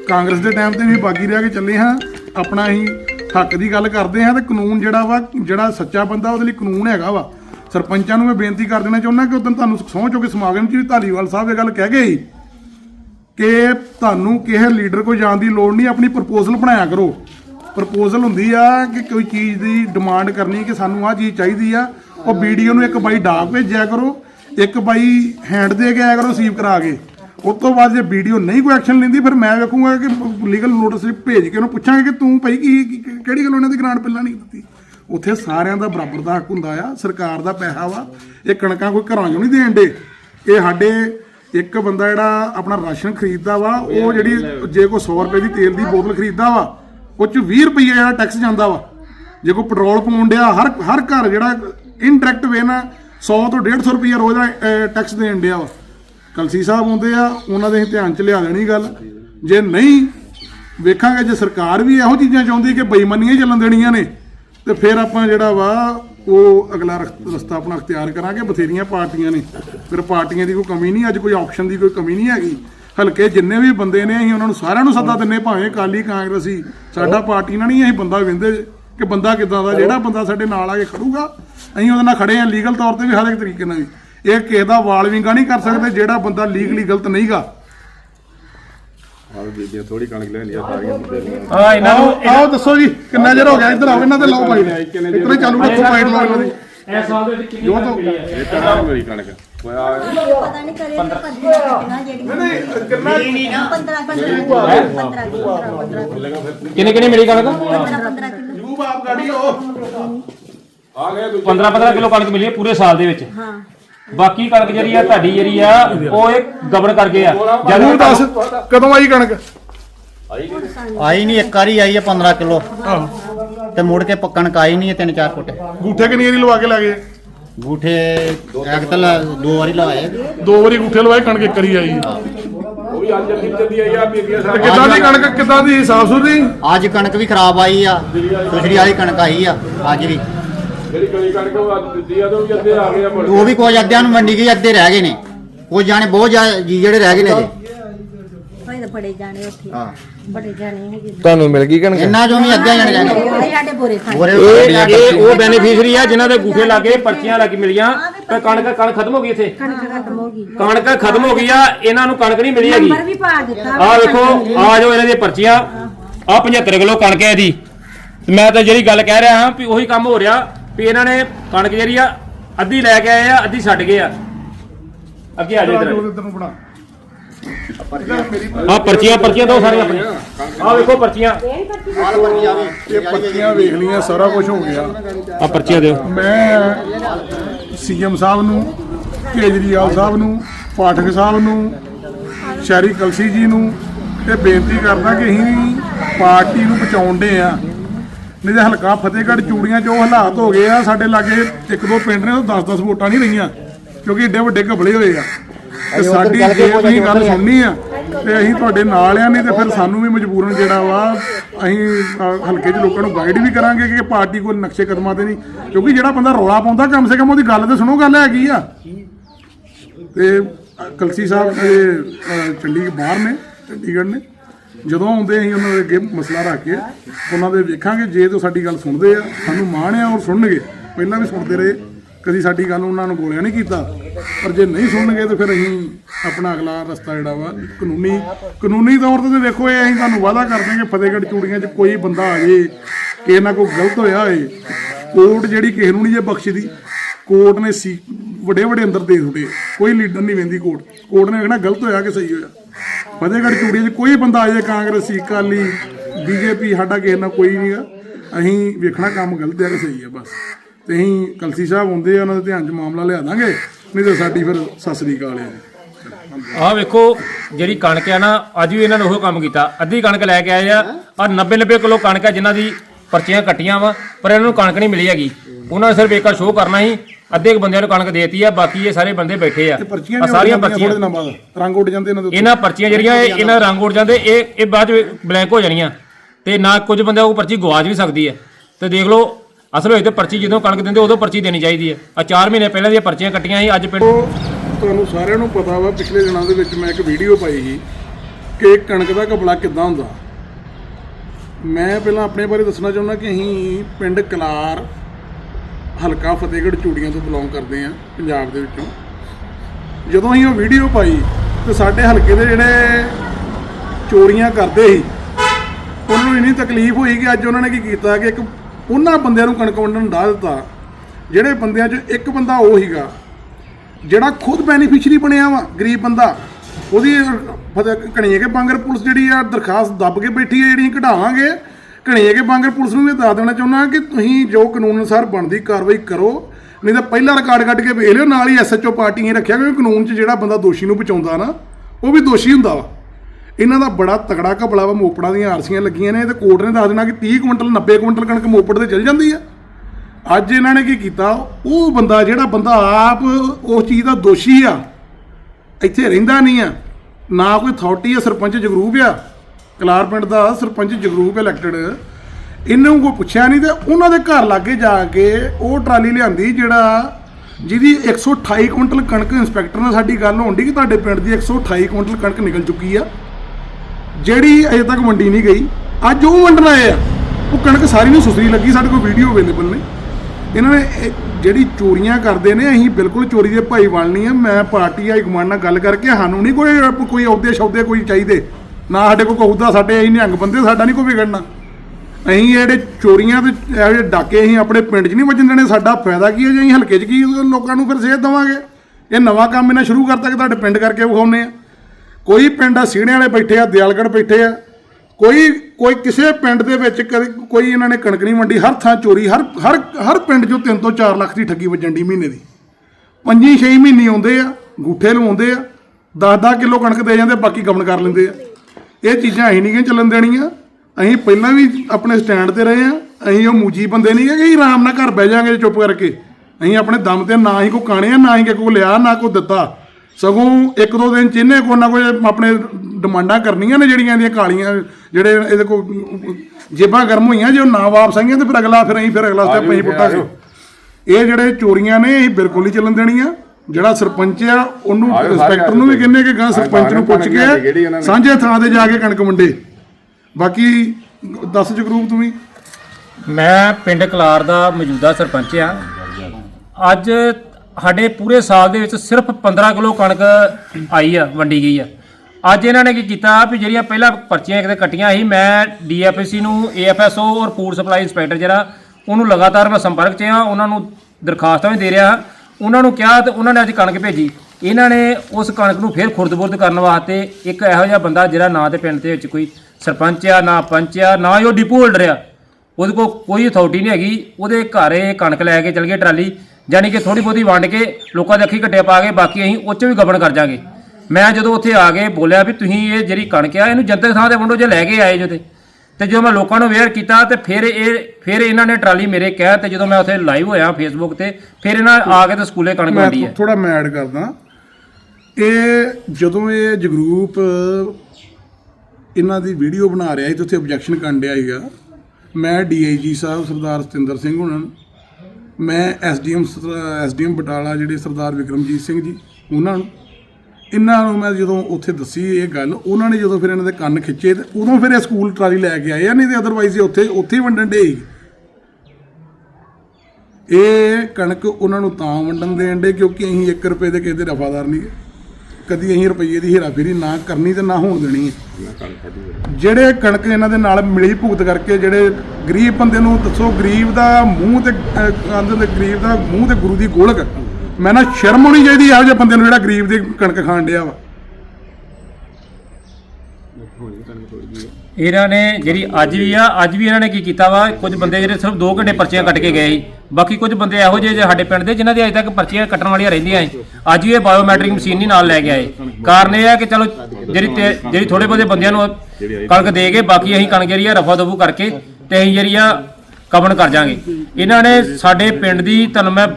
ਕਾਂਗਰਸ ਦੇ ਟਾਈਮ ਤੇ ਵੀ ਬਾਗੀ ਰਹਿ ਕੇ ਚੱਲੇ ਹਾਂ। ਆਪਣਾ ਅਸੀਂ ਹੱਕ ਦੀ ਗੱਲ ਕਰਦੇ ਹਾਂ ਤੇ ਕਾਨੂੰਨ ਜਿਹੜਾ ਵਾ, ਜਿਹੜਾ ਸੱਚਾ ਬੰਦਾ ਉਹਦੇ ਲਈ ਕਾਨੂੰਨ ਹੈਗਾ ਵਾ। ਸਰਪੰਚਾਂ ਨੂੰ ਮੈਂ ਬੇਨਤੀ ਕਰ ਦੇਣਾ ਚਾਹੁੰਦਾ ਕਿ ਉਦੋਂ ਤੁਹਾਨੂੰ ਸਹੁੰ ਚੁੱਕੇ ਸਮਾਗਮ 'ਚ ਵੀ ਧਾਲੀਵਾਲ ਸਾਹਿਬ ਇਹ ਗੱਲ ਕਹਿ ਗਏ ਸੀ ਕਿ ਤੁਹਾਨੂੰ ਕਿਸੇ ਲੀਡਰ ਕੋਲ ਜਾਣ ਦੀ ਲੋੜ ਨਹੀਂ, ਆਪਣੀ ਪ੍ਰਪੋਜ਼ਲ ਬਣਾਇਆ ਕਰੋ। ਪ੍ਰਪੋਜ਼ਲ ਹੁੰਦੀ ਆ ਕਿ ਕੋਈ ਚੀਜ਼ ਦੀ ਡਿਮਾਂਡ ਕਰਨੀ ਕਿ ਸਾਨੂੰ ਆਹ ਚੀਜ਼ ਚਾਹੀਦੀ ਆ, ਉਹ ਵੀਡੀਓ ਨੂੰ ਇੱਕ ਬਾਈ ਡਾਕ ਭੇਜਿਆ ਕਰੋ, ਇੱਕ ਬਾਈ ਹੈਂਡ ਦੇ ਕੇ ਆਇਆ ਕਰੋ ਸੀਵ ਕਰਾ ਕੇ। ਉਸ ਤੋਂ ਬਾਅਦ ਜੇ ਵੀਡੀਓ ਨਹੀਂ ਕੋਈ ਐਕਸ਼ਨ ਲੈਂਦੀ, ਫਿਰ ਮੈਂ ਵੇਖੂੰਗਾ ਕਿ ਲੀਗਲ ਨੋਟਿਸ ਭੇਜ ਕੇ ਉਹਨੂੰ ਪੁੱਛਾਂਗੇ ਕਿ ਤੂੰ ਭਾਈ ਕੀ ਕਿਹੜੀ ਗੱਲ ਉਹਨਾਂ ਦੀ ਗ੍ਰਾਂਟ ਪਹਿਲਾਂ ਨਹੀਂ ਦਿੱਤੀ? ਉੱਥੇ ਸਾਰਿਆਂ ਦਾ ਬਰਾਬਰ ਦਾ ਹੱਕ ਹੁੰਦਾ ਆ, ਸਰਕਾਰ ਦਾ ਪੈਸਾ ਵਾ, ਇਹ ਕਣਕਾਂ ਕੋਈ ਘਰਾਂ ਚੋਂ ਨਹੀਂ ਦੇਣ ਦੇ। ਇਹ ਸਾਡੇ ਇੱਕ ਬੰਦਾ ਜਿਹੜਾ ਆਪਣਾ ਰਾਸ਼ਨ ਖਰੀਦਦਾ ਵਾ, ਉਹ ਜਿਹੜੀ ਜੇ ਕੋਈ 100 ਰੁਪਏ ਦੀ ਤੇਲ ਦੀ ਬੋਤਲ ਖਰੀਦਦਾ ਵਾ, ਉਹ ਚ 20 ਰੁਪਏ ਜਿਹੜਾ ਟੈਕਸ ਜਾਂਦਾ ਵਾ। ਜੇ ਕੋਈ ਪੈਟਰੋਲ ਪਾਉਣ ਡਿਆ, ਹਰ ਹਰ ਘਰ ਜਿਹੜਾ ਇਨਡਾਇਰੈਕਟ ਵੇ ਨਾ 100 ਤੋਂ 150 ਰੁਪਏ ਰੋਜ਼ ਦਾ ਟੈਕਸ ਦੇਣ ਡਿਆ ਵਾ। ਕਲਸੀ ਸਾਹਿਬ ਆਉਂਦੇ ਆ ਉਹਨਾਂ ਦੇ ਧਿਆਨ ਚ ਲਿਆ ਦੇਣੀ ਗੱਲ। ਜੇ ਨਹੀਂ ਵੇਖਾਂਗੇ ਜੇ ਸਰਕਾਰ ਵੀ ਇਹੋ ਚੀਜ਼ਾਂ ਚਾਹੁੰਦੀ ਕਿ ਬੇਈਮਾਨੀਆਂ ਚੱਲਣ ਦੇਣੀਆਂ ਨੇ ਤੇ ਫਿਰ ਆਪਾਂ ਜਿਹੜਾ ਵਾ ਉਹ ਅਗਲਾ ਰਸਤਾ ਆਪਣਾ ਅਖਤਿਆਰ ਕਰਾਂਗੇ ਬਥੇਰੀਆਂ ਪਾਰਟੀਆਂ ਨੇ। ਫਿਰ ਪਾਰਟੀਆਂ ਦੀ ਕੋਈ ਕਮੀ ਨਹੀਂ ਅੱਜ ਕੋਈ ਆਪਸ਼ਨ ਦੀ ਕੋਈ ਕਮੀ ਨਹੀਂ ਹੈਗੀ। ਹਲਕੇ ਜਿੰਨੇ ਵੀ ਬੰਦੇ ਨੇ ਅਸੀਂ ਉਹਨਾਂ ਨੂੰ ਸਾਰਿਆਂ ਨੂੰ ਸੱਦਾ ਦਿੰਨੇ ਭਾਵੇਂ ਅਕਾਲੀ ਕਾਂਗਰਸੀ ਸਾਡਾ ਪਾਰਟੀ ਨਾਲ ਨਹੀਂ ਅਸੀਂ ਬੰਦਾ ਵਿੰਦੇ ਕਿ ਬੰਦਾ ਕਿਦਾਂ ਦਾ ਜਿਹੜਾ ਬੰਦਾ ਸਾਡੇ ਨਾਲ ਆ ਕੇ ਖੜੂਗਾ ਅਸੀਂ ਉਹਦੇ ਨਾਲ ਖੜੇ ਆ ਲੀਗਲ ਤੌਰ ਤੇ ਵੀ ਹਰ ਇੱਕ ਤਰੀਕੇ ਨਾਲ ਵੀ ਇਹ ਕਿਸੇ ਦਾ ਵਾਲ ਵਿੰਗਾ ਨਹੀਂ ਕਰ ਸਕਦੇ ਜਿਹੜਾ ਬੰਦਾ ਲੀਗਲੀ ਗਲਤ ਨਹੀਂਗਾ। ਆਹ ਬੀਬੀਆਂ ਥੋੜੀ ਕਣਕ ਲੈਣੀ ਆ ਸਾਰੀਆਂ ਮੁੰਡੇ ਨੇ ਹਾਂ ਇਹਨਾਂ ਨੂੰ ਆਓ ਆਓ ਦੱਸੋ ਜੀ ਕਿੰਨਾ ਚਿਰ ਹੋ ਗਿਆ? ਇੱਧਰ ਆਓ ਇਹਨਾਂ ਦੇ ਲਓ ਪਾਈ ਇਤਨੇ ਚਾਲੂ ਰੱਖੋ ਪਾਈ ਲਓ ਇਹਨਾਂ ਦੀ। ਇਸ ਸਾਲ ਦੇ ਵਿੱਚ ਕਿੰਨੀ ਕਣਕ ਮਿਲੀ ਹੈ? ਇਹ ਤਾਂ ਮੇਰੀ ਕਣਕ। ਓਏ ਆ ਪਤਾ ਨਹੀਂ ਕਰੇ ਤਾਂ 15 ਕਿੰਨਾ ਜਿਹੜੀ ਨਹੀਂ ਕਿੰਨਾ 15 15 15 15 15 ਕਿੰਨੇ ਕਿੰਨੇ ਮਿਲੀ ਕਣਕ? 15 ਕਿਲੋ। ਜੂ ਬਾਪ ਗਾੜੀ ਹੋ ਆ ਗਿਆ 15 15 ਕਿਲੋ ਕਣਕ ਮਿਲੀ ਹੈ ਪੂਰੇ ਸਾਲ ਦੇ ਵਿੱਚ। ਹਾਂ। ਬਾਕੀ ਕਣਕ ਜਿਹੜੀ ਆ ਤੁਹਾਡੀ ਜਿਹੜੀ ਆ ਉਹ ਇਹ ਗਬਨ ਕਰਕੇ ਆ। ਜਰੂਰ ਦੱਸ ਕਦੋਂ ਆਈ ਕਣਕ? ਆਈ ਨਹੀਂ ਇੱਕ ਵਾਰੀ ਆਈ ਹੈ 15 ਕਿਲੋ। ਤੇ ਮੁੜ ਕੇ ਪੱਕਣ ਕਾਈ ਨਹੀਂ ਹੈ ਤਿੰਨ ਚਾਰ ਫੁੱਟ। ਗੂਠੇ ਕਿੰਨੀ ਵਾਰੀ ਲਵਾ ਕੇ ਲੈ ਗਏ? ਗੂਠੇ ਇੱਕ ਤਾਂ ਲਾ- ਦੋ ਵਾਰੀ ਲਾਏ ਦੋ ਵਾਰੀ ਗੂਠੇ ਲਵਾਏ ਕਣਕ ਇੱਕ ਵਾਰੀ ਆਈ। ਉਹ ਵੀ ਅੱਜ ਜਲਦੀ ਜਲਦੀ ਆਈ ਆ ਬੀਬੀਆਂ ਤੇ ਕਿੱਦਾਂ ਦੀ ਕਣਕ ਕਿੱਦਾਂ ਦੀ? ਸਾਫ਼ ਸੁਥਰੀ ਅੱਜ ਕਣਕ ਵੀ ਖਰਾਬ ਆਈ ਆ। ਦੂਸਰੀ ਵਾਲੀ ਕਣਕ ਆਈ ਆ ਅੱਜ ਵੀ। ਜਿਹੜੀ ਗਲੀ ਕਣਕ ਉਹ ਅੱਜ ਦਿੱਤੀ ਆ ਤੇ ਉਹ ਵੀ ਅੱਧੇ ਆ ਗਏ ਆ ਮੁੜ ਕੇ। ਉਹ ਵੀ ਕੁਝ ਅੱਧਿਆਂ ਨੂੰ ਮੰਡੀ ਗਈ ਅੱਧੇ ਰਹਿ ਗਏ ਨੇ। ਕੁਝ ਜਾਣੇ ਬਹੁਤ ਜ਼ਿਆ- ਜੀ ਜਿਹੜੇ ਰਹਿ ਗਏ ਨੇ ਅਜੇ ਹੋਏ ਤਾਂ ਬੜੇ ਜਾਣੇ ਉੱਥੇ। ਹਾਂ। ਬੜੇ ਜਾਣੇ ਹੈਗੇ ਤੁਹਾਨੂੰ ਮਿਲ ਗਈ ਕਣਕ? ਇਹਨਾਂ ਚੋਂ ਵੀ ਅੱਧੇ ਜਾਣੇ ਰਹਿ ਗਏ ਆਏ ਸਾਡੇ ਬੋਰੇ ਖਾਏ ਬੋਰੇ ਇਹ ਇਹ ਉਹ ਬੈਨੀਫੀਸ਼ਰੀ ਆ ਜਿਨ੍ਹਾਂ ਦੇ ਗੂਠੇ ਲੱਗੇ ਪਰਚੀਆਂ ਲੱਗ ਮਿਲੀਆਂ। ਤੇ ਕਣਕ ਕਣਕ ਖਤਮ ਹੋ ਗਈ ਇੱਥੇ? ਕਣਕ ਖਤਮ ਹੋ ਗਈ। ਕਣਕ ਖਤਮ ਹੋ ਗਈ ਆ ਇਹਨਾਂ ਨੂੰ ਕਣਕ ਨਹੀਂ ਮਿਲੀ ਹੈਗੀ। ਨੰਬਰ ਵੀ ਪਾ ਦਿੱਤਾ ਆਹ ਵੇਖੋ ਆ ਜੋ ਇਹਨਾਂ ਦੀਆਂ ਪਰਚੀਆਂ। ਆ 75 ਕਿਲੋ ਕਣਕ ਹੈ ਇਹਦੀ। ਤੇ ਮੈਂ ਤਾਂ ਜਿਹੜੀ ਗੱਲ ਕਹਿ ਰਿਹਾ ਹਾਂ ਵੀ ਉਹੀ ਕੰਮ ਹੋ ਰਿਹਾ। ਵੀ ਇਹਨਾਂ ਨੇ ਕਣਕ ਜਿਹੜੀ ਆ ਅੱਧੀ ਲੈ ਕੇ ਆਏ ਆ ਅੱਧੀ ਛੱਡ ਗਏ ਆ। ਅੱਗੇ ਆ ਜਾਓ ਇੱਧਰ। ਇੱਧਰ ਨੂੰ ਬਣਾ। ਆ ਪਰਚੀਆਂ ਪਰਚੀਆਂ ਦੋ ਸਾਰੀਆਂ ਆਪਣੀਆਂ। ਆ ਵੇਖੋ ਪਰਚੀਆਂ। ਇਹ ਪਰਚੀਆਂ ਵੇਖ ਲਈਆਂ ਸਾਰਾ ਕੁਝ ਹੋ ਗਿਆ। ਆ ਪਰਚੀਆਂ ਦਿਓ। ਮੈਂ ਸੀਐਮ ਸਾਹਿਬ ਨੂੰ ਕੇਜਰੀਵਾਲ ਸਾਹਿਬ ਨੂੰ ਪਾਠਕ ਸਾਹਿਬ ਨੂੰ ਸ਼ਹਿਰੀ ਕਲਸੀ ਜੀ ਨੂੰ ਇਹ ਬੇਨਤੀ ਕਰਦਾ ਕਿ ਅਸੀਂ ਪਾਰਟੀ ਨੂੰ ਬਚਾਉਣ ਦੇ ਆ। ਨਹੀਂ ਤੇ ਹਲਕਾ ਫਤਿਹਗੜ੍ਹ ਚੂੜੀਆਂ 'ਚ ਉਹ ਹਾਲਾਤ ਹੋ ਗਏ ਆ ਸਾਡੇ ਲਾਗੇ ਇੱਕ ਦੋ ਪਿੰਡ ਨੇ ਉਹ 10-10 ਵੋਟਾਂ ਨਹੀਂ ਰਹੀਆਂ ਕਿਉਂਕਿ ਏਡੇ ਵੱਡੇ ਘਬਲੇ ਹੋਏ ਆ। ਤੇ ਸਾਡੀ ਜੇ ਤੁਸੀਂ ਗੱਲ ਸੁਣਨੀ ਆ ਤੇ ਅਸੀਂ ਤੁਹਾਡੇ ਨਾਲ ਆ ਨਹੀਂ ਤੇ ਫਿਰ ਸਾਨੂੰ ਵੀ ਮਜਬੂਰਨ ਜਿਹੜਾ ਵਾ ਅਸੀਂ ਅ, ਹਲਕੇ 'ਚ ਲੋਕਾਂ ਨੂੰ ਗਾਈਡ ਵੀ ਕਰਾਂਗੇ ਕਿ ਪਾਰਟੀ ਕੋਲ ਨਕਸ਼ੇ ਕਦਮਾਂ ਤੇ ਨਹੀਂ ਕਿਉਂਕਿ ਜਿਹੜਾ ਬੰਦਾ ਰੌਲਾ ਪਾਉਂਦਾ ਕਮ ਸੇ ਕਮ ਉਹਦੀ ਗੱਲ ਤੇ ਸੁਣੋ ਗੱਲ ਹੈਗੀ ਆ। ਤੇ ਅ, ਕਲਸੀ ਸਾਹਿਬ ਇਹ ਅ, ਚੰਡੀ ਬਾਹਰ ਨੇ ਚੰਡੀਗੜ੍ਹ ਨੇ। ਜਦੋਂ ਆਉਂਦੇ ਅਸੀਂ ਉਹਨਾਂ ਦੇ ਅੱਗੇ ਮਸਲਾ ਰੱਖ ਕੇ ਉਹਨਾਂ ਦੇ ਵੇਖਾਂਗੇ, ਜੇ ਤਾਂ ਸਾਡੀ ਗੱਲ ਸੁਣਦੇ ਆ, ਸਾਨੂੰ ਮਾਣ ਆ ਔਰ ਸੁਣਨਗੇ। ਪਹਿਲਾਂ ਵੀ ਸੁਣਦੇ ਰਹੇ, ਕਦੀ ਸਾਡੀ ਗੱਲ ਉਹਨਾਂ ਨੂੰ ਗੋਲਿਆ ਨਹੀਂ ਕੀਤਾ। ਪਰ ਜੇ ਨਹੀਂ ਸੁਣਨਗੇ ਤਾਂ ਫਿਰ ਅਸੀਂ ਆਪਣਾ ਅਗਲਾ ਰਸਤਾ ਜਿਹੜਾ ਵਾ, ਕਾਨੂੰਨੀ ਕਾਨੂੰਨੀ ਤੌਰ ਤੇ ਤਾਂ ਵੇਖੋ, ਇਹ ਅਸੀਂ ਤੁਹਾਨੂੰ ਵਾਅਦਾ ਕਰਦੇ ਹਾਂ ਕਿ ਫਤਿਹਗੜ੍ਹ ਚੂੜੀਆਂ 'ਚ ਕੋਈ ਬੰਦਾ ਆ ਜੇ ਕਿ ਇਹਨਾਂ ਕੋਈ ਗਲਤ ਹੋਇਆ ਹੋਏ, ਕੋਰਟ ਜਿਹੜੀ ਕਿਸੇ ਨੂੰ ਨਹੀਂ ਜੇ ਬਖਸ਼ਦੀ, ਕੋਰਟ ਨੇ ਸੀ ਵੱਡੇ ਵੱਡੇ ਅੰਦਰ ਦੇ ਛੁੱਟੇ ਕੋਈ ਲੀਡਰ ਨਹੀਂ ਵੇਂਦੀ ਕੋਰਟ। ਕੋਰਟ ਨੇ ਕਹਿਣਾ ਗਲਤ ਹੋਇਆ ਕਿ ਸਹੀ ਹੋਇਆ। ਫਤਿਹਗੜ੍ਹ ਚੂੜੀਆਂ 'ਚ ਕੋਈ ਬੰਦਾ ਆ ਜਾਏ ਕਾਂਗਰਸੀ, ਅਕਾਲੀ, ਬੀਜੇਪੀ, ਸਾਡਾ ਕਿਸੇ ਨਾਲ ਕੋਈ ਨਹੀਂਗਾ ਅਸੀਂ ਵੇਖਣਾ ਕੰਮ ਗਲਤ ਹੈ ਕਿ ਸਹੀ ਹੈ ਬਸ। ਤੇ ਅਸੀਂ ਕਲਸੀ ਸਾਹਿਬ ਹੁੰਦੇ ਆ, ਉਹਨਾਂ ਦੇ ਧਿਆਨ 'ਚ ਮਾਮਲਾ ਲਿਆ ਦਾਂਗੇ, ਨਹੀਂ ਤਾਂ ਸਾਡੀ ਫਿਰ ਸਤਿ ਸ੍ਰੀ ਅਕਾਲ ਹੈ ਆ ਵੇਖੋ, ਜਿਹੜੀ ਕਣਕ ਆ ਨਾ, ਅੱਜ ਵੀ ਇਹਨਾਂ ਨੇ ਉਹ ਕੰਮ ਕੀਤਾ। ਅੱਧੀ ਕਣਕ ਲੈ ਕੇ ਆਏ ਆ ਆ 90 90 ਕਿਲੋ ਕਣਕ ਆ, ਜਿਨ੍ਹਾਂ ਦੀ ਪਰਚੀਆਂ ਕੱਟੀਆਂ ਵਾ, ਪਰ ਇਹਨਾਂ ਨੂੰ ਕਣਕ ਨਹੀਂ ਮਿਲੀ ਹੈਗੀ। ਉਹਨਾਂ ਨੇ ਸਿਰਫ ਇੱਕ ਸ਼ੋਅ ਕਰਨਾ ਸੀ ਅੱਧੇ ਕੁ ਬੰਦਿਆਂ ਨੂੰ ਕਣਕ ਦੇਤੀ ਆ ਬਾਕੀ ਇਹ ਸਾਰੇ ਬੰਦੇ ਬੈਠੇ ਆ। ਤੇ ਪਰਚੀਆਂ ਆਹ ਵੀ ਸਾਰੀਆਂ ਪਰਚੀਆਂ ਦਿਨਾਂ ਬਾਅਦ ਰੰਗ ਉੱਡ ਜਾਂਦੇ ਇਹਨਾਂ ਦੇ ਉੱਤੇ। ਇਹਨਾਂ ਪਰਚੀਆਂ ਜਿਹੜੀਆਂ ਇਹ- ਇਹਨਾਂ ਦੇ ਰੰਗ ਉੱਡ ਜਾਂਦੇ ਇਹ ਇਹ ਬਾਅਦ ਵਿੱਚ ਬਲੈਂਕ ਹੋ ਜਾਣੀਆਂ। ਤੇ ਨਾ ਕੁਝ ਬੰਦੇ ਉਹ ਪਰਚੀ ਗਵਾਚ ਵੀ ਸਕਦੀ ਹੈ। ਤੇ ਦੇਖ ਲਓ ਅਸਲ ਹੋਏ ਤੇ ਪਰਚੀ ਜਦੋਂ ਕਣਕ ਦਿੰਦੇ ਉਦੋਂ ਪਰਚੀ ਦੇਣੀ ਚਾਹੀਦੀ ਹੈ। ਆ 4 ਮਹੀਨੇ ਪਹਿਲਾਂ ਦੀਆਂ ਪਰਚੀਆਂ ਕੱਟੀਆਂ ਸੀ ਅੱਜ ਪਿੰਡ ਉਹ ਤੁਹਾਨੂੰ ਸਾਰਿਆਂ ਨੂੰ ਪਤਾ ਵਾ ਪਿਛਲੇ ਦਿਨਾਂ ਦੇ ਵਿੱਚ ਮੈਂ ਇੱਕ ਵੀਡੀਓ ਪਾਈ ਸੀ ਕਿ ਕਣਕ ਦਾ ਕਪੜਾ ਕਿੱਦਾਂ ਹੁੰਦਾ। ਮੈਂ ਪਹਿਲਾਂ ਆਪਣੇ ਬਾਰੇ ਦੱਸਣਾ ਚਾਹੁੰਦਾ ਕਿ ਅਸੀਂ ਪਿੰਡ ਕਲਾਰ ਹਲਕਾ ਫਤਿਹਗੜ੍ਹ ਚੂੜੀਆਂ ਤੋਂ ਬਿਲੋਂਗ ਕਰਦੇ ਹਾਂ ਪੰਜਾਬ ਦੇ ਵਿੱਚੋਂ। ਜਦੋਂ ਅਸੀਂ ਉਹ ਵੀਡੀਓ ਪਾਈ, ਤੇ ਸਾਡੇ ਹਲਕੇ ਦੇ ਜਿਹੜੇ ਚੋਰੀਆਂ ਕਰਦੇ ਸੀ, ਉਹਨਾਂ ਨੂੰ ਇੰਨੀ ਤਕਲੀਫ ਹੋਈ ਕਿ ਅੱਜ ਉਹਨਾਂ ਨੇ ਕੀ ਕੀਤਾ ਕਿ ਇੱਕ ਉਹਨਾਂ ਬੰਦਿਆਂ ਨੂੰ ਕਣਕ ਵੰਡਣ ਦਾ ਦਿੱਤਾ। ਜਿਹੜੇ ਬੰਦਿਆਂ 'ਚ ਇੱਕ ਬੰਦਾ ਉਹ ਸੀਗਾ, ਜਿਹੜਾ ਖੁਦ ਬੈਨੀਫੀਸ਼ਰੀ ਬਣਿਆ ਵਾ, ਗਰੀਬ ਬੰਦਾ। ਉਹਦੀ ਫਤਿਹ ਕਣੀਏ ਕੇ ਬਾਂਗਰ ਪੁਲਿਸ ਜਿਹੜੀ ਆ, ਦਰਖਾਸਤ ਦੱਬ ਕੇ ਬੈਠੀ ਹੈ ਜਿਹੜੀ ਕਢਾਵਾਂਗੇ ਕਣੀਏ ਕੇ ਬਾਂਗਰ ਪੁਲਿਸ ਨੂੰ ਵੀ ਦੱਸ ਦੇਣਾ ਚਾਹੁੰਦਾ ਕਿ ਤੁਸੀਂ ਜੋ ਕਾਨੂੰਨ ਅਨੁਸਾਰ ਬਣਦੀ ਕਾਰਵਾਈ ਕਰੋ, ਨਹੀਂ ਤਾਂ ਪਹਿਲਾ ਰਿਕਾਰਡ ਕੱਢ ਕੇ ਵੇਖ ਲਿਓ, ਨਾਲ ਹੀ ਐਸਐਚਓ ਪਾਰਟੀ ਨੇ ਰੱਖਿਆ ਕਿਉਂਕਿ ਕਾਨੂੰਨ 'ਚ ਜਿਹੜਾ ਬੰਦਾ ਦੋਸ਼ੀ ਨੂੰ ਬਚਾਉਂਦਾ ਨਾ, ਉਹ ਵੀ ਦੋਸ਼ੀ ਹੁੰਦਾ ਵਾ। ਇਹਨਾਂ ਦਾ ਬੜਾ ਤਗੜਾ ਘਪਲਾ ਵਾ, ਮੋਪੜਾਂ ਦੀਆਂ ਆਰਸੀਆਂ ਲੱਗੀਆਂ ਨੇ, ਤੇ ਕੋਰਟ ਨੇ ਦੱਸ ਦੇਣਾ ਕਿ 30 ਕੁਇੰਟਲ 90 ਕੁਇੰਟਲ ਕਣਕ ਮੋਪੜ ਤੇ ਚਲ ਜਾਂਦੀ ਆ। ਅੱਜ ਇਹਨਾਂ ਨੇ ਕੀ ਕੀਤਾ, ਉਹ ਬੰਦਾ ਜਿਹੜਾ ਬੰਦਾ ਆਪ ਉਸ ਚੀਜ਼ ਦਾ ਦੋਸ਼ੀ ਆ, ਇੱਥੇ ਰਹਿੰਦਾ ਨਹੀਂ ਆ, ਨਾ ਕੋਈ ਅਥਾਰਟੀ ਆ, ਸਰਪੰਚ ਜਗਰੂਪ ਆ। ਕਲਾਰ ਪਿੰਡ ਦਾ ਸਰਪੰਚ ਜਗਰੂਪ ਇਲੈਕਟਡ ਇਹਨੂੰ ਕੋਈ ਪੁੱਛਿਆ ਨਹੀਂ ਤੇ ਉਹਨਾਂ ਦੇ ਘਰ ਲਾਗੇ ਜਾ ਕੇ ਉਹ ਟਰਾਲੀ ਲਿਆਂਦੀ ਜਿਹੜਾ ਜਿਹਦੀ 128 ਕੁਇੰਟਲ ਕਣਕ ਇੰਸਪੈਕਟਰ ਨਾਲ ਸਾਡੀ ਗੱਲ ਹੋਣ ਦੀ ਕਿ ਤੁਹਾਡੇ ਪਿੰਡ ਦੀ 128 ਕੁਇੰਟਲ ਕਣਕ ਨਿਕਲ ਚੁੱਕੀ ਆ। ਜਿਹੜੀ ਅਜੇ ਤੱਕ ਮੰਡੀ ਨਹੀਂ ਗਈ। ਅੱਜ ਉਹ ਵੰਡਣ ਆਏ ਆ। ਉਹ ਕਣਕ ਸਾਰੀ ਨੂੰ ਸੁਸਰੀ ਲੱਗੀ, ਸਾਡੇ ਕੋਲ ਵੀਡੀਓ ਅਵੇਲੇਬਲ ਨੇ। ਇਹਨਾਂ ਨੇ ਇਹ ਜਿਹੜੀ ਚੋਰੀਆਂ ਕਰਦੇ ਨੇ, ਅਸੀਂ ਬਿਲਕੁਲ ਚੋਰੀ ਦੇ ਭਾਈਵਾਲ ਨਹੀਂ ਆ। ਮੈਂ ਪਾਰਟੀ ਹਾਈ ਕਮਾਂਡ ਨਾਲ ਗੱਲ ਕਰਕੇ ਸਾਨੂੰ ਨਹੀਂ ਕੋਈ ਕੋਈ ਅਹੁਦੇ ਸ਼ੌਦੇ ਕੋਈ ਚਾਹੀਦੇ। ਨਾ ਸਾਡੇ ਕੋਲ ਕਹੂਦਾ, ਸਾਡੇ ਅਸੀਂ ਨਿਹੰਗ ਬੰਦੇ, ਸਾਡਾ ਨਹੀਂ ਕੋਈ ਵਿਗੜਨਾ ਅਸੀਂ ਜਿਹੜੇ ਚੋਰੀਆਂ ਤੇ ਇਹੋ ਜਿਹੇ ਡਾਕੇ ਅਸੀਂ ਆਪਣੇ ਪਿੰਡ 'ਚ ਨਹੀਂ ਵੱਜਣ ਦੇਣੇ, ਸਾਡਾ ਫਾਇਦਾ ਕੀ ਹੈ ਜੇ ਅਸੀਂ ਹਲਕੇ 'ਚ ਕੀ ਲੋਕਾਂ ਨੂੰ ਫਿਰ ਸੇਧ ਦੇਵਾਂਗੇ? ਇਹ ਨਵਾਂ ਕੰਮ ਇਹਨਾਂ ਸ਼ੁਰੂ ਕਰਤਾ ਕਿ ਤੁਹਾਡੇ ਪਿੰਡ ਕਰਕੇ ਵਿਖਾਉਂਦੇ ਆ। ਕੋਈ ਪਿੰਡ ਆ ਸੀਣੇ ਵਾਲੇ ਬੈਠੇ ਆ, ਦਿਆਲਗੜ੍ਹ ਬੈਠੇ ਆ। ਕੋਈ ਕੋਈ ਕਿਸੇ ਪਿੰਡ ਦੇ ਵਿੱਚ ਕਦੇ, ਕੋਈ ਇਹਨਾਂ ਨੇ ਕਣਕ ਨਹੀਂ ਵੰਡੀ, ਹਰ ਥਾਂ ਚੋਰੀ, ਹਰ ਹਰ ਹਰ ਪਿੰਡ 'ਚੋਂ 3 ਤੋਂ 4 ਲੱਖ ਦੀ ਠੱਗੀ ਵੱਜਣ ਦੀ ਮਹੀਨੇ ਦੀ। ਪੰਜੀ ਛੇ ਮਹੀਨੇ ਆਉਂਦੇ ਆ, ਗੂਠੇ ਲਵਾਉਂਦੇ ਆ 10-10 ਕਿਲੋ ਕਣਕ ਦੇ ਜਾਂਦੇ ਬਾਕੀ ਗਮਨ ਕਰ ਲੈਂਦੇ ਆ। ਇਹ ਚੀਜ਼ਾਂ ਅਸੀਂ ਨਹੀਂ ਗੇ ਚੱਲਣ ਦੇਣੀਆਂ। ਅਸੀਂ ਪਹਿਲਾਂ ਵੀ ਆਪਣੇ ਸਟੈਂਡ ਤੇ ਰਹੇ ਆ ਅਸੀਂ ਉਹ ਮੂਜੀ ਬੰਦੇ ਨਹੀਂ ਅਸੀਂ ਆਰਾਮ ਨਾਲ ਘਰ ਬਹਿ ਜਾਾਂਗੇ ਚੁੱਪ ਕਰਕੇ। ਅਸੀਂ ਆਪਣੇ ਦਮ ਤੇ ਨਾ ਹੀ ਕੋ ਕਾਣੇ ਆ ਨਾ ਹੀ ਕੋ ਲਿਆ ਨਾ ਕੋ ਦਿੱਤਾ। ਸਗੋਂ ਇੱਕ ਦੋ ਦਿਨ ਚਿੰਨੇ ਕੋ ਨਾ ਕੋਈ ਆਪਣੇ ਡਿਮਾਂਡਾਂ ਕਰਨੀਆਂ ਨੇ ਜਿਹੜੀਆਂ ਇਹਦੀਆਂ ਕਾਲੀਆਂ ਜਿਹੜੇ ਇਹਦੇ ਕੋ ਜੇਬਾਂ ਗਰਮ ਹੋਈਆਂ ਜੇ ਉਹ ਨਾ ਵਾਪਸ ਆਈਆਂ ਤੇ ਫਿਰ ਅਗਲਾ ਫਿਰ ਅਸੀਂ ਫਿਰ ਅਗਲਾ ਸਟੈਪ ਅਸੀਂ ਪੁੱਟਾਂਗੇ। ਇਹ ਜਿਹੜੇ ਚੋਰੀਆਂ ਨੇ ਇਹ ਬਿਲਕੁਲ ਨਹੀਂ ਚੱਲਣ ਦੇਣੀਆਂ। ਜਿਹੜਾ ਸਰਪੰਚ ਆ ਉਹਨੂੰ ਇੰਸਪੈਕਟਰ ਨੂੰ ਵੀ ਕਹਿੰਦੇ ਕਿ ਗਾਂ ਸਰਪੰਚ ਨੂੰ ਪੁੱਛ ਕੇ? ਸਾਂਝੇ ਥਾਂ ਤੇ ਜਾ ਕੇ ਕਣਕ ਵੰਡੇ। ਬਾਕੀ ਦੱਸ ਜਗਰੂਪ ਤੂੰ ਵੀ। ਮੈਂ ਪਿੰਡ ਕਲਾਰ ਦਾ ਮੌਜੂਦਾ ਸਰਪੰਚ ਆ। ਅੱਜ ਸਾਡੇ ਪੂਰੇ ਸਾਲ ਦੇ ਵਿੱਚ ਸਿਰਫ 15 ਕਿਲੋ ਕਣਕ ਆਈ ਆ ਵੰਡੀ ਗਈ ਆ। ਅੱਜ ਇਹਨਾਂ ਨੇ ਕੀ ਕੀਤਾ ਵੀ ਜਿਹੜੀਆਂ ਪਹਿਲਾਂ ਪਰਚੀਆਂ ਕਿਤੇ ਕੱਟੀਆਂ ਸੀ ਮੈਂ ਡੀਐਫਸੀ ਨੂੰ ਏਐਫਐਸਓ ਔਰ ਫੂਡ ਸਪਲਾਈ ਇੰਸਪੈਕਟਰ ਜਿਹੜਾ ਉਹਨੂੰ ਲਗਾਤਾਰ ਮੈਂ ਸੰਪਰਕ 'ਚ ਆ ਉਹਨਾਂ ਨੂੰ ਦਰਖਾਸਤਾਂ ਵੀ ਦੇ ਰਿਹਾ। ਉਹਨਾਂ ਨੂੰ ਕਿਹਾ ਤੇ ਉਹਨਾਂ ਨੇ ਅੱਜ ਕਣਕ ਭੇਜੀ। ਇਹਨਾਂ ਨੇ ਉਸ ਕਣਕ ਨੂੰ ਫਿਰ ਖੁਰਦ-ਬੁਰਦ ਕਰਨ ਵਾਸਤੇ ਇੱਕ ਇਹੋ ਜਿਹਾ ਬੰਦਾ ਜਿਹੜਾ ਨਾ ਤੇ ਪਿੰਡ ਦੇ ਵਿੱਚ ਕੋਈ ਸਰਪੰਚ ਆ, ਨਾ ਪੰਚ ਆ, ਨਾ ਹੀ ਉਹ ਡਿਪੂ ਹੋਲਡਰ ਆ। ਉਹਦੇ ਕੋਲ ਕੋਈ ਅਥਾਰਟੀ ਨਹੀਂ ਹੈਗੀ। ਉਹਦੇ ਘਰ ਇਹ ਕਣਕ ਲੈ ਕੇ ਚਲ ਗਏ ਟਰਾਲੀ। ਯਾਨੀ ਕਿ ਥੋੜੀ ਬਹੁਤੀ ਵੰਡ ਕੇ ਲੋਕਾਂ ਦੇ ਅੱਖੀ ਘੱਟੇ ਪਾ ਕੇ ਬਾਕੀ ਅਸੀਂ ਉਹ 'ਚ ਵੀ ਗਬਨ ਕਰ ਜਾਾਂਗੇ। ਮੈਂ ਜਦੋਂ ਉੱਥੇ ਆ ਕੇ ਬੋਲਿਆ ਵੀ ਤੁਸੀਂ ਇਹ ਜਿਹੜੀ ਕਣਕ ਆ, ਇਹਨੂੰ ਜਨਤਕ ਥਾਂ ਤੇ ਵੰਡੋ, ਜੇ ਲੈ ਕੇ ਆਏ ਜੋ ਤੇ। ਤੇ ਜਦੋਂ ਮੈਂ ਲੋਕਾਂ ਨੂੰ ਅਵੇਅਰ ਕੀਤਾ ਤੇ ਫਿਰ ਇਹ ਫਿਰ ਇਹਨਾਂ ਨੇ ਟਰਾਲੀ ਮੇਰੇ ਕਹਿ ਤੇ ਜਦੋਂ ਮੈਂ ਉੱਥੇ ਲਾਈਵ ਹੋਇਆ ਫੇਸਬੁੱਕ ਤੇ ਫਿਰ ਇਹਨਾਂ ਆ ਕੇ ਤੇ ਸਕੂਲੇ ਕਣਕ ਵੰਡੀ ਹੈ। ਥੋੜਾ ਮੈਂ ਐਡ ਕਰਦਾ। ਇਹ ਜਦੋਂ ਇਹ ਜਗਰੂਪ ਇਹਨਾਂ ਦੀ ਵੀਡੀਓ ਬਣਾ ਰਿਹਾ ਸੀ ਤੇ ਉੱਥੇ ਆਬਜੈਕਸ਼ਨ ਕਰਨ ਡਿਆ ਸੀਗਾ। ਮੈਂ ਡੀਆਈਜੀ ਸਾਹਿਬ ਸਰਦਾਰ ਸਤਿੰਦਰ ਸਿੰਘ ਹੁਣਾਂ ਮੈਂ ਐਸਡੀਐਮ ਐਸਡੀਐਮ ਬਟਾਲਾ ਜਿਹੜੇ ਸਰਦਾਰ ਵਿਕਰਮਜੀਤ ਸਿੰਘ ਜੀ ਉਹਨਾਂ ਨੂੰ ਇਹਨਾਂ ਨੂੰ ਮੈਂ ਜਦੋਂ ਉੱਥੇ ਦੱਸੀ ਇਹ ਗੱਲ ਉਹਨਾਂ ਨੇ ਜਦੋਂ ਫਿਰ ਇਹਨਾਂ ਦੇ ਕੰਨ ਖਿੱਚੇ ਤੇ ਉਦੋਂ ਫਿਰ ਇਹ ਸਕੂਲ ਟਰਾਲੀ ਲੈ ਕੇ ਆਏ ਆ ਨਹੀਂ ਤੇ ਅਦਰਵਾਈਜ਼ ਇਹ ਉੱਥੇ ਉੱਥੇ ਹੀ ਵੰਡਣ ਦੇ ਇਹ ਕਣਕ ਉਹਨਾਂ ਨੂੰ ਤਾਂ ਵੰਡਣ ਦੇਣ ਦੇ ਕਿਉਂਕਿ ਅਸੀਂ 1 ਰੁਪਏ ਦੇ ਕਿਸੇ ਦੇ ਰਫਾਦਾਰ ਨਹੀਂ। ਕਦੀ ਅਸੀਂ ਰੁਪਈਏ ਦੀ ਹੇਰਾਫੇਰੀ ਨਾ ਕਰਨੀ ਤੇ ਨਾ ਹੋਣ ਦੇਣੀ ਹੈ। ਜਿਹੜੇ ਕਣਕ ਇਹਨਾਂ ਦੇ ਨਾਲ ਮਿਲੀ ਭੁਗਤ ਕਰਕੇ ਜਿਹੜੇ ਗਰੀਬ ਬੰਦੇ ਨੂੰ ਦੱਸੋ ਗਰੀਬ ਦਾ ਮੂੰਹ ਤੇ ਕਹਿੰਦੇ ਨੇ ਗਰੀਬ ਦਾ ਮੂੰਹ ਤੇ ਗੁਰੂ ਦੀ ਗੋਲਕ। ਮੈਂ ਨਾ ਸ਼ਰਮ ਹੋਣੀ ਚਾਹੀਦੀ ਇਹੋ ਜਿਹੇ ਬੰਦੇ ਨੂੰ ਜਿਹੜਾ ਗਰੀਬ ਦੀ ਕਣਕ ਖਾਣ ਡਿਆ ਵਾ। ਇਹਨਾਂ ਨੇ ਜਿਹੜੀ ਅੱਜ ਵੀ ਆ, ਅੱਜ ਵੀ ਇਹਨਾਂ ਨੇ ਕੀ ਕੀਤਾ ਵਾ, ਕੁਝ ਬੰਦੇ ਜਿਹੜੇ ਸਿਰਫ 2 ਘੰਟੇ ਪਰਚੀਆਂ ਕੱਟ ਕੇ ਗਏ ਸੀ। ਬਾਕੀ ਕੁਝ ਬੰਦੇ ਇਹੋ ਜਿਹੇ ਜਿਹੜੇ ਸਾਡੇ ਪਿੰਡ ਦੇ, ਜਿਨ੍ਹਾਂ ਦੀ ਅਜੇ ਤੱਕ ਪਰਚੀਆਂ ਕੱਟਣ ਵਾਲੀਆਂ ਰਹਿੰਦੀਆਂ ਸੀ। ਅੱਜ ਵੀ ਇਹ ਬਾਇਓਮੈਟ੍ਰਿਕ ਮਸ਼ੀਨ ਨਹੀਂ ਨਾਲ ਲੈ ਕੇ ਆਏ। ਕਾਰਨ ਇਹ ਹੈ ਕਿ ਚਲੋ, ਜਿਹੜੀ ਤੇ- ਜਿਹੜੀ ਥੋੜੇ ਬਹੁਤੇ ਬੰਦਿਆਂ ਨੂੰ ਕਣਕ ਦੇ ਕੇ ਬਾਕੀ ਅਸੀਂ ਕਣਕ ਜਿਹੜੀ ਆ ਰਫਾ ਦਫੂ ਕਰਕੇ ਤੇ ਅਸੀਂ ਜਿਹੜੀ ਆ ਕਵਨ ਕਰ ਜਾਾਂਗੇ। ਇਹਨਾਂ ਨੇ ਸਾਡੇ ਪਿੰਡ ਦੀ, ਤੁਹਾਨੂੰ ਮੈਂ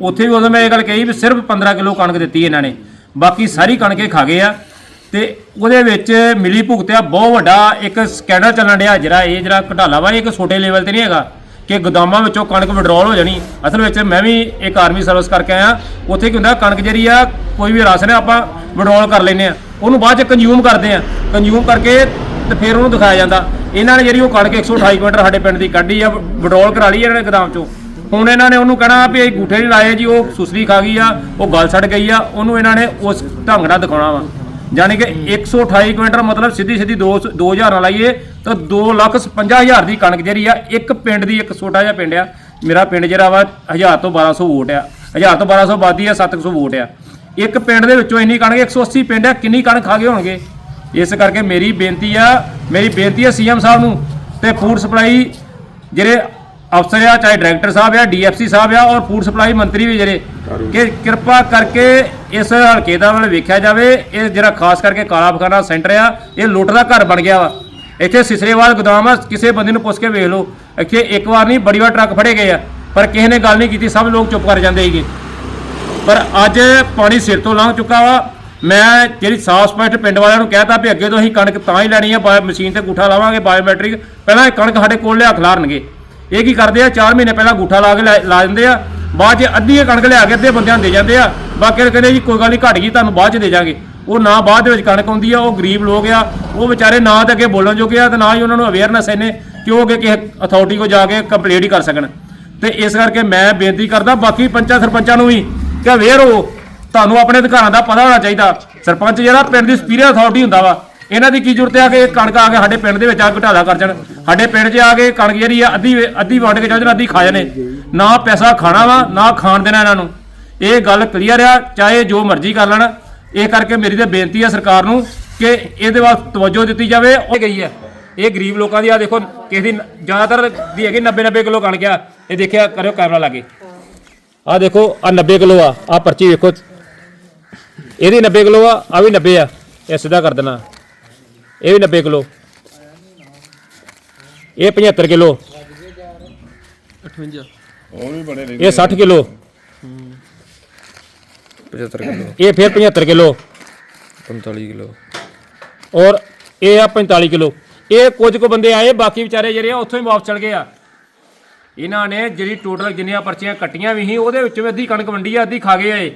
ਉੱਥੇ ਵੀ ਉਦੋਂ ਮੈਂ ਇਹ ਗੱਲ ਕਹੀ ਵੀ ਸਿਰਫ 15 ਕਿਲੋ ਕਣਕ ਦਿੱਤੀ ਇਹਨਾਂ ਨੇ। ਬਾਕੀ ਸਾਰੀ ਕਣਕੇ ਖਾ ਗਏ ਆ। ਤੇ ਉਹਦੇ ਵਿੱਚ ਮਿਲੀ ਭੁਗਤਿਆ ਬਹੁਤ ਵੱਡਾ ਇੱਕ ਸਕੈਨਰ ਚੱਲਣ ਡਿਆ ਜਿਹੜਾ ਇਹ ਜਿਹੜਾ ਘਟਾਲਾ ਵਾ, ਇਹ ਇੱਕ ਛੋਟੇ ਲੈਵਲ ਤੇ ਨਹੀਂ ਹੈਗਾ ਕਿ ਗੋਦਾਮਾਂ ਵਿੱਚੋਂ ਕਣਕ ਵਿਡਰੋਲ ਹੋ ਜਾਣੀ। ਅਸਲ ਵਿੱਚ ਮੈਂ ਵੀ ਇੱਕ ਆਰਮੀ ਸਰਵਿਸ ਕਰਕੇ ਆਇਆ। ਉੱਥੇ ਕੀ ਹੁੰਦਾ, ਕਣਕ ਜਿਹੜੀ ਆ, ਕੋਈ ਵੀ ਰਾਸ਼ਨ ਆਪਾਂ ਵਿਡਰੋਲ ਕਰ ਲੈਨੇ ਆ। ਉਹਨੂੰ ਬਾਅਦ ਚ ਕੰਜ਼ਿਊਮ ਕਰਦੇ ਆ। ਕੰਜ਼ਿਊਮ ਕਰਕੇ ਤੇ ਫਿਰ ਉਹਨੂੰ ਦਿਖਾਇਆ ਜਾਂਦਾ। ਇਹਨਾਂ ਨੇ ਜਿਹੜੀ ਉਹ ਕਣਕ 128 ਕੁਇੰਟਲ ਸਾਡੇ ਪਿੰਡ ਦੀ ਕੱਢੀ ਆ ਵਿਡਰੋਲ ਕਰਾ ਲਈ ਇਹਨਾਂ ਨੇ ਗੋਦਾਮ ਚੋਂ। ਹੁਣ ਇਹਨਾਂ ਨੇ ਉਹਨੂੰ ਕਹਿਣਾ ਵੀ ਇਹ ਗੂਠੇ ਨਹੀਂ ਲਾਏ ਜੀ, ਉਹ ਸੁਸਰੀ ਖਾ ਗਈ ਆ, ਉਹ ਗੱਲ ਛੱਡ ਗਈ ਆ, ਉਹਨੂੰ ਇਹਨਾਂ ਨੇ ਉਸ ਢੰਗ ਨਾਲ ਦਿਖਾਉਣਾ ਵਾ। ਯਾਨੀ ਕਿ 128 ਕੁਇੰਟਲ ਮਤਲਬ ਸਿੱਧੀ ਸਿੱਧੀ 2 2000 ਨਾਲ ਲਾਈਏ, ਤਾਂ 2 ਲੱਖ 50000 ਦੀ ਕਣਕ ਜਿਹੜੀ ਆ, ਇੱਕ ਪਿੰਡ ਦੀ ਇੱਕ ਛੋਟਾ ਜਿਹਾ ਪਿੰਡ ਆ। ਮੇਰਾ ਪਿੰਡ ਜਿਹੜਾ ਵਾ 1000 ਤੋਂ 1200 ਵੋਟ ਆ। 1000 ਤੋਂ 1200 ਆਬਾਦੀ ਆ 700 ਵੋਟ ਆ। ਇੱਕ ਪਿੰਡ ਦੇ ਵਿੱਚੋਂ ਇੰਨੀ ਕਣਕ 180 ਪਿੰਡ ਆ, ਕਿੰਨੀ ਕਣਕ ਖਾ ਗਏ ਹੋਣਗੇ? ਇਸ ਕਰਕੇ ਮੇਰੀ ਬੇਨਤੀ ਆ, ਮੇਰੀ ਬੇਨਤੀ ਆ ਸੀਐਮ ਸਾਹਿਬ ਨੂੰ ਤੇ ਫੂਡ ਸਪਲਾਈ ਜਿਹੜੇ ਅਫਸਰ ਆ ਚਾਹੇ ਡਾਇਰੈਕਟਰ ਸਾਹਿਬ ਆ ਡੀਐਫਸੀ ਸਾਹਿਬ ਆ ਔਰ ਫੂਡ ਸਪਲਾਈ ਮੰਤਰੀ ਵੀ ਜਿਹੜੇ। ਕਿ ਕਿਰਪਾ ਕਰਕੇ ਇਸ ਹਲਕੇ ਦਾ ਵੱਲ ਵੇਖਿਆ ਜਾਵੇ। ਇਹ ਜਿਹੜਾ ਖਾਸ ਕਰਕੇ ਕਾਲਾ ਬਖਾਨਾ ਸੈਂਟਰ ਆ ਇਹ ਲੁੱਟ ਦਾ ਘਰ ਬਣ ਗਿਆ ਵਾ। ਇੱਥੇ ਸਿਸਰੇਵਾਲ ਗੋਦਾਮ ਆ ਕਿਸੇ ਬੰਦੇ ਨੂੰ ਪੁੱਛ ਕੇ ਵੇਖ ਲਓ। ਇੱਥੇ ਇੱਕ ਵਾਰ ਨਹੀਂ ਬੜੀ ਵਾਰ ਟਰੱਕ ਫੜੇ ਗਏ ਆ। ਪਰ ਕਿਸੇ ਨੇ ਗੱਲ ਨਹੀਂ ਕੀਤੀ ਸਭ ਲੋਕ ਚੁੱਪ ਕਰ ਜਾਂਦੇ ਸੀਗੇ। ਪਰ ਅੱਜ ਪਾਣੀ ਸਿਰ ਤੋਂ ਲੰਘ ਚੁੱਕਾ ਵਾ। ਮੈਂ ਜਿਹੜੀ ਸਾਫ਼ ਸਪਸ਼ਟ ਪਿੰਡ ਵਾਲਿਆਂ ਨੂੰ ਕਹਿਤਾ ਵੀ ਅੱਗੇ ਤੋਂ ਅਸੀਂ ਕਣਕ ਤਾਂ ਹੀ ਲੈਣੀ ਆ ਮਸ਼ੀਨ ਤੇ ਗੂਠਾ ਲਾਵਾਂਗੇ ਬਾਇਓਮੈਟ੍ਰਿਕ ਪਹਿਲਾਂ ਇਹ ਕਣਕ ਸਾਡੇ ਕੋਲ ਲਿਆ ਖਲਾਰਨਗੇ। ਇਹ ਕੀ ਕਰਦੇ ਆ? 4 ਮਹੀਨੇ ਪਹਿਲਾਂ ਗੂਠਾ ਲਾ ਕੇ ਲੈ- ਲਾ ਦਿੰਦੇ ਆ। ਬਾਅਦ 'ਚ ਅੱਧੀ ਕਣਕ ਲਿਆ ਕੇ ਅੱਧੇ ਬੰਦਿਆਂ ਨੂੰ ਦੇ ਜਾਂਦੇ ਆ। ਬਾਕੀ ਕਹਿੰਦੇ ਜੀ, ਕੋਈ ਗੱਲ ਨਹੀਂ ਘਟ ਗਈ, ਤੁਹਾਨੂੰ ਬਾਅਦ 'ਚ ਦੇ ਜਾਾਂਗੇ। ਉਹ ਨਾ ਬਾਅਦ ਦੇ ਵਿੱਚ ਕਣਕ ਆਉਂਦੀ ਆ, ਉਹ ਗਰੀਬ ਲੋਕ ਆ। ਉਹ ਵਿਚਾਰੇ ਨਾ ਤਾਂ ਅੱਗੇ ਬੋਲਣ ਜੋਗੇ ਆ ਤੇ ਨਾ ਹੀ ਉਹਨਾਂ ਨੂੰ ਅਵੇਅਰਨੈਸ ਇਹਨੇ ਕਿ ਉਹ ਅੱਗੇ ਕਿਸੇ ਅਥਾਰਟੀ ਕੋ ਜਾ ਕੇ ਕੰਪਲੇਂਟ ਹੀ ਕਰ ਸਕਣ। ਤੇ ਇਸ ਕਰਕੇ ਮੈਂ ਬੇਨਤੀ ਕਰਦਾ, ਬਾਕੀ ਪੰਚਾਂ ਸਰਪੰਚਾਂ ਨੂੰ ਵੀ ਕਿ ਅਵੇਅਰ ਹੋ। ਤੁਹਾਨੂੰ ਆਪਣੇ ਅਧਿਕਾਰਾਂ ਦਾ ਪਤਾ ਹੋਣਾ ਚਾਹੀਦਾ। ਸਰਪੰਚ ਜਿਹੜਾ ਪਿੰਡ ਦੀ ਸੁਪੀਰੀਅਰ ਅਥਾਰਟੀ ਹੁੰਦਾ ਵਾ ਇਹਨਾਂ ਦੀ ਕੀ ਜ਼ਰੂਰਤ ਆ ਕਿ ਇਹ ਕਣਕ ਆ ਕੇ ਸਾਡੇ ਪਿੰਡ ਦੇ ਵਿੱਚ ਆ ਕੇ ਘਟਾਲਾ ਕਰ ਜਾਣ? ਸਾਡੇ ਪਿੰਡ 'ਚ ਆ ਕੇ ਕਣਕ ਜਿਹੜੀ ਆ ਅੱਧੀ ਅੱਧੀ ਵੰਡ ਕੇ ਚੱਲ ਜਾਣ, ਅੱਧੀ ਖਾ ਜਾਣੇ। ਨਾ ਪੈਸਾ ਖਾਣਾ ਵਾ, ਨਾ ਖਾਣ ਦੇਣਾ ਇਹਨਾਂ ਨੂੰ। ਇਹ ਗੱਲ ਕਲੀਅਰ ਆ, ਚਾਹੇ ਜੋ ਮਰਜ਼ੀ ਕਰ ਲੈਣ। ਇਹ ਕਰਕੇ ਮੇਰੀ ਤੇ ਬੇਨਤੀ ਆ ਸਰਕਾਰ ਨੂੰ ਕਿ ਇਹਦੇ ਵੱਲ ਤਵੱਜੋ ਦਿੱਤੀ ਜਾਵੇ। ਉਹ ਗਈ ਹੈ ਇਹ ਗਰੀਬ ਲੋਕਾਂ ਦੀ ਆ ਦੇਖੋ, ਕਿਸੇ ਦੀ ਜ਼ਿਆਦਾਤਰ ਦੀ ਹੈਗੀ 90 90 ਕਿਲੋ ਕਣਕ ਆ। ਇਹ ਦੇਖਿਆ, ਕਰਿਓ ਕੈਮਰਾ ਲਾਗੇ ਆ ਦੇਖੋ ਆ 90 ਕਿਲੋ ਆ। ਆ ਪਰਚੀ ਵੇਖੋ। ਇਹਦੀ 90 ਕਿਲੋ ਆ ਆ ਵੀ 90 ਆ। ਇਹ ਸਿੱਧਾ ਕਰ ਦੇਣਾ। ਇਹ ਵੀ 90 ਕਿਲੋ। ਇਹ 75 ਕਿਲੋ। 58 ਇਹ 60 ਕਿਲੋ। 75 ਕਿਲੋ। ਇਹ ਫਿਰ 75 ਕਿਲੋ। 45 ਕਿਲੋ। ਔਰ ਇਹ ਆ 45 ਕਿਲੋ। ਇਹ ਕੁਝ ਕੁ ਬੰਦੇ ਆਏ ਬਾਕੀ ਵਿਚਾਰੇ ਜਿਹੜੇ ਆ ਉੱਥੋਂ ਹੀ ਵਾਪਸ ਚਲ ਗਏ ਆ। ਇਹਨਾਂ ਨੇ ਜਿਹੜੀ ਟੋਟਲ ਜਿੰਨੀਆਂ ਪਰਚੀਆਂ ਕੱਟੀਆਂ ਵੀ ਸੀ ਉਹਦੇ ਵਿੱਚੋਂ ਵੀ ਅੱਧੀ ਕਣਕ ਵੰਡੀ ਆ ਅੱਧੀ ਖਾ ਗਏ ਆ ਇਹ।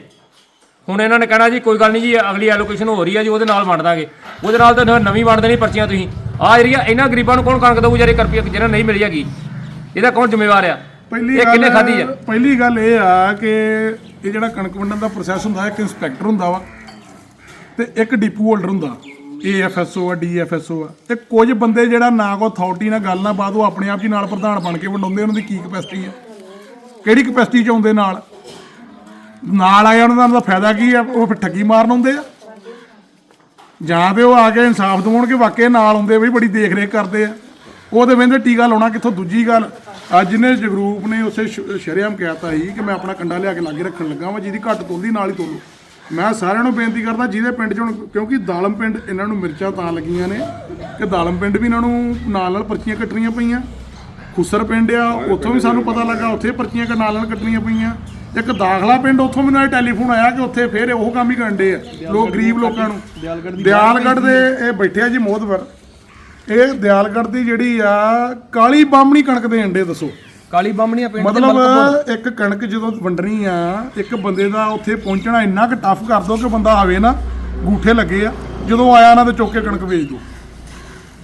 ਹੁਣ ਇਹਨਾਂ ਨੇ ਕਹਿਣਾ ਜੀ ਕੋਈ ਗੱਲ ਨਹੀਂ ਜੀ ਅਗਲੀ ਐਲੋਕੇਸ਼ਨ ਹੋ ਰਹੀ ਆ ਜੀ ਉਹਦੇ ਨਾਲ ਵੰਡ ਦਾਂਗੇ। ਉਹਦੇ ਨਾਲ ਤਾਂ ਨਵੀਂ ਵੰਡ ਦੇਣੀ ਪਰਚੀਆਂ ਤੁਸੀਂ। ਆਹ ਏਰੀਆ ਇਹਨਾਂ ਗਰੀਬਾਂ ਨੂੰ ਕੌਣ ਕਣਕ ਦਊ ਜਿਹੜੇ ਕਰਪੀ ਜਿਹਨਾਂ ਨਹੀਂ ਮਿਲੀ ਹੈਗੀ? ਇਹਦਾ ਕੌਣ ਜ਼ਿੰਮੇਵਾਰ ਆ? ਪਹਿਲੀ ਇਹ ਕਿੰਨੇ ਖਾਧੀ ਆ? ਪਹਿਲੀ ਗੱਲ ਇਹ ਆ ਕਿ ਇਹ ਜਿਹੜਾ ਕਣਕ ਵੰਡਣ ਦਾ ਪ੍ਰੋਸੈਸ ਹੁੰਦਾ ਇੱਕ ਇੰਸਪੈਕਟਰ ਹੁੰਦਾ ਵਾ ਤੇ ਇੱਕ ਡਿਪੂ ਹੋਲਡਰ ਹੁੰਦਾ ਏਐਫਐਸਓ ਆ ਡੀਐਫਐਸਓ ਆ। ਤੇ ਕੁਝ ਬੰਦੇ ਜਿਹੜਾ ਨਾ ਕੋ ਅਥਾਰਟੀ ਨਾਲ ਗੱਲ ਨਾ ਬਾਤ ਉਹ ਆਪਣੇ ਆਪ ਜੀ ਨਾਲ ਪ੍ਰਧਾਨ ਬਣ ਕੇ ਵੰਡਾਉਂਦੇ ਉਹਨਾਂ ਦੀ ਕੀ ਕਪੈਸਿਟੀ ਆ? ਕਿਹੜੀ ਕਪੈਸਿਟੀ ਚ ਆਉਂਦੇ ਨਾਲ? ਨਾਲ ਆਇਆ ਉਹਨਾਂ ਦਾ ਫਾਇਦਾ ਕੀ ਆ? ਉਹ ਫਿਰ ਠੱਗੀ ਮਾਰਨ ਆਉਂਦੇ ਆ। ਜਾਂ ਤੇ ਉਹ ਆ ਕੇ ਇਨਸਾਫ ਦਿਵਾਉਣ ਵਾਕਿਆ ਨਾਲ ਆਉਂਦੇ ਵੀ ਬੜੀ ਦੇਖ ਰੇਖ ਕਰਦੇ ਆ। ਉਹ ਤੇ ਕਹਿੰਦੇ ਟੀਕਾ ਲਾਉਣਾ ਕਿੱਥੋਂ ਦੂਜੀ ਗੱਲ। ਅੱਜ ਨੇ ਜਗਰੂਪ ਨੇ ਉਸੇ ਸ਼- ਸ਼ਰੇਆਮ ਕਹਿਤਾ ਸੀ ਕਿ ਮੈਂ ਆਪਣਾ ਕੰਡਾ ਲਿਆ ਕੇ ਲਾਗੇ ਰੱਖਣ ਲੱਗਾ ਵਾਂ, ਜਿਹਦੀ ਘੱਟ ਤੋਲਦੀ ਨਾਲ ਹੀ ਤੋਲੋ। ਮੈਂ ਸਾਰਿਆਂ ਨੂੰ ਬੇਨਤੀ ਕਰਦਾ, ਜਿਹਦੇ ਪਿੰਡ ਚ ਹੁਣ, ਕਿਉਂਕਿ ਦਾਲਮ ਪਿੰਡ ਇਹਨਾਂ ਨੂੰ ਮਿਰਚਾਂ ਤਾਂ ਲੱਗੀਆਂ ਨੇ ਕਿ ਦਾਲਮ ਪਿੰਡ ਵੀ ਇਹਨਾਂ ਨੂੰ ਨਾਲ ਨਾਲ ਪਰਚੀਆਂ ਕੱਟਣੀਆਂ ਪਈਆਂ। ਖੁਸਰ ਪਿੰਡ ਆ, ਉੱਥੋਂ ਵੀ ਸਾਨੂੰ ਪਤਾ ਲੱਗਾ, ਉੱਥੇ ਪਰਚੀਆਂ ਕ ਨਾਲ ਨਾਲ ਕੱਟਣੀਆਂ ਪਈਆਂ। ਇੱਕ ਦਾਖਲਾ ਪਿੰਡ ਉੱਥੋਂ ਮੈਨੂੰ ਇਹ ਟੈਲੀਫੋਨ ਆਇਆ ਕਿ ਉੱਥੇ ਫੇਰ ਉਹ ਕੰਮ ਹੀ ਕਰਨ ਦੇ ਆ ਲੋਕ ਗਰੀਬ ਲੋਕਾਂ ਨੂੰ। ਦਿਆਲਗੜ੍ਹ ਦੇ ਇਹ ਬੈਠੇ ਆ ਜੀ ਮੋਹਤਵਰ ਇਹ ਦਿਆਲਗੜ੍ਹ ਦੀ ਜਿਹੜੀ ਆ ਕਾਲੀ ਬਾਹਮਣੀ ਕਣਕ ਦੇ ਅੰਡੇ ਦੱਸੋ। ਕਾਲੀ ਬਾਮਣੀਆਂ ਪਿੰਡ ਦੇ ਮਤਲਬ ਇੱਕ ਕਣਕ ਜਦੋਂ ਵੰਡਣੀ ਆ ਇੱਕ ਬੰਦੇ ਦਾ ਉੱਥੇ ਪਹੁੰਚਣਾ ਇੰਨਾ ਕੁ ਟਫ ਕਰ ਦੋ ਕਿ ਬੰਦਾ ਆਵੇ ਨਾ ਗੂਠੇ ਲੱਗੇ ਆ ਜਦੋਂ ਆਇਆ ਨਾ ਤੇ ਚੁੱਕ ਕੇ ਕਣਕ ਵੇਚ ਦੋ।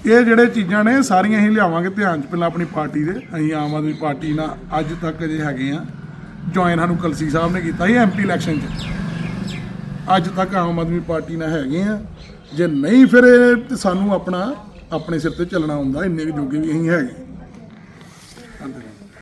ਇਹ ਜਿਹੜੇ ਚੀਜ਼ਾਂ ਨੇ ਸਾਰੀਆਂ ਹੀ ਲਿਆਵਾਂਗੇ ਧਿਆਨ ਚ ਪਹਿਲਾਂ ਆਪਣੀ ਪਾਰਟੀ ਦੇ। ਅਸੀਂ ਆਮ ਆਦਮੀ ਪਾਰਟੀ ਨਾਲ ਅੱਜ ਤੱਕ ਅਜੇ ਹੈਗੇ ਆ। ਜੁਆਇਨ ਸਾਨੂੰ ਕਲਸੀ ਸਾਹਿਬ ਨੇ ਕੀਤਾ ਸੀ ਐਮਪੀ ਇਲੈਕਸ਼ਨ 'ਚ। ਅੱਜ ਤੱਕ ਆਮ ਆਦਮੀ ਪਾਰਟੀ ਨਾਲ ਹੈਗੇ ਆ। ਜੇ ਨਹੀਂ ਫਿਰ ਇਹ ਸਾਨੂੰ ਆਪਣਾ, ਆਪਣੇ ਸਿਰ ਤੇ ਚੱਲਣਾ ਹੁੰਦਾ। ਇੰਨੇ ਕੁ ਜੋਗੇ ਵੀ ਅਸੀਂ ਹੈਗੇ।